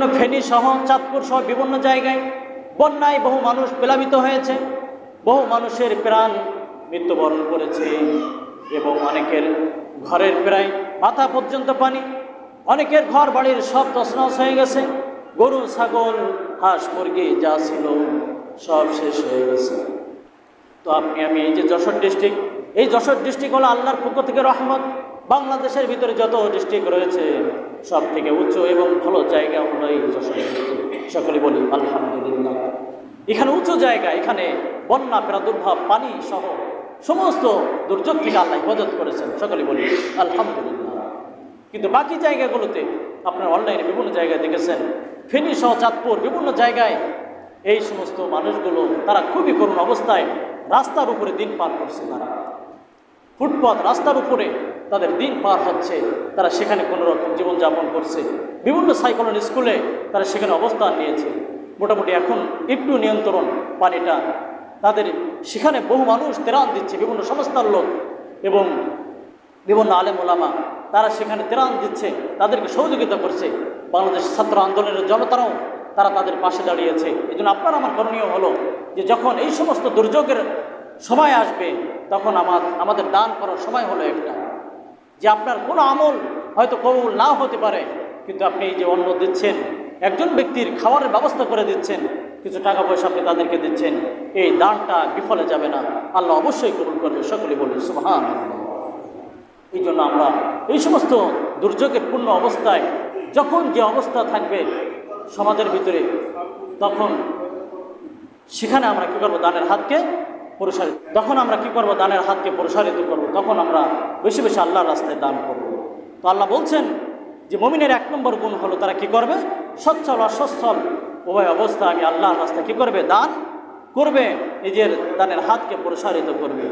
ফেনী সহ চাঁদপুর সহ বিভিন্ন জায়গায় বন্যায় বহু মানুষ প্লাবিত হয়েছে, বহু মানুষের প্রাণ মৃত্যুবরণ করেছে এবং অনেকের ঘরের প্রায় মাথা পর্যন্ত পানি, অনেকের ঘর বাড়ির সব তছনছ হয়ে গেছে, গরু, ছাগল, হাঁস, মুরগি যা ছিল সব শেষ হয়ে গেছে। তো আপনি, আমি এই যে যশোর ডিস্ট্রিক্ট, এই যশোর ডিস্ট্রিক্ট হলো আল্লাহর পক্ষ থেকে রহমত। বাংলাদেশের ভিতরে যত ডিস্ট্রিক্ট রয়েছে সব থেকে উচ্চ এবং ভালো জায়গা হলো এই সকলে বলি, আলহামদুলিল্লাহ। এখানে উঁচু জায়গা, এখানে বন্যা, প্রাদুর্ভাব, পানি সহ সমস্ত দুর্যোগ থেকে আল্লাহ হেফাজত করেছেন। সকলে বলি, আলহামদুলিল্লাহ। কিন্তু বাকি জায়গাগুলোতে আপনার অনলাইনে বিভিন্ন জায়গায় দেখেছেন, ফেনী সহ চাঁদপুর বিভিন্ন জায়গায় এই সমস্ত মানুষগুলো, তারা খুবই করুণ অবস্থায় রাস্তার উপরে দিন পার করছে তারা। ফুটপাথ রাস্তার উপরে তাদের দিন পার হচ্ছে, তারা সেখানে কোনো রকম জীবনযাপন করছে। বিভিন্ন সাইকলন স্কুলে তারা সেখানে অবস্থান নিয়েছে। মোটামুটি এখন একটু নিয়ন্ত্রণ পানিটা তাদের সেখানে বহু মানুষ তেরান দিচ্ছে, বিভিন্ন সংস্থার লোক এবং বিভিন্ন আলেম ওলামা, তারা সেখানে তেরান দিচ্ছে, তাদেরকে সহযোগিতা করছে। বাংলাদেশ ছাত্র আন্দোলনের জনতারাও তারা তাদের পাশে দাঁড়িয়েছে। এই জন্য আপনার আমার করণীয় হলো যে যখন এই সমস্ত দুর্যোগের সময় আসবে, তখন আমার আমাদের দান করার সময় হলো একটা। যে আপনার কোনো আমল হয়তো কবুল নাও হতে পারে, কিন্তু আপনি এই যে অন্ন দিচ্ছেন, একজন ব্যক্তির খাবারের ব্যবস্থা করে দিচ্ছেন, কিছু টাকা পয়সা আপনি তাদেরকে দিচ্ছেন, এই দানটা বিফলে যাবে না। আল্লাহ অবশ্যই কবুল করবে সকলে বলবে সুহান এই জন্য আমরা এই সমস্ত দুর্যোগের পূর্ণ অবস্থায় যখন যে অবস্থা থাকবে সমাজের ভিতরে, তখন সেখানে আমরা কী করব? দানের হাতকে প্রসারিত তখন আমরা কি করব? দানের হাতকে প্রসারিত করব। তখন আমরা বেশি বেশি আল্লাহর রাস্তায় দান করব। তো আল্লাহ বলছেন যে, মমিনের এক নম্বর গুণ হলো তারা কি করবে? সচ্ছল, অসচ্ছল উভয় অবস্থা আমি আল্লাহর রাস্তায় কি করবে? দান করবে। নিজের দানের হাতকে প্রসারিত করবে।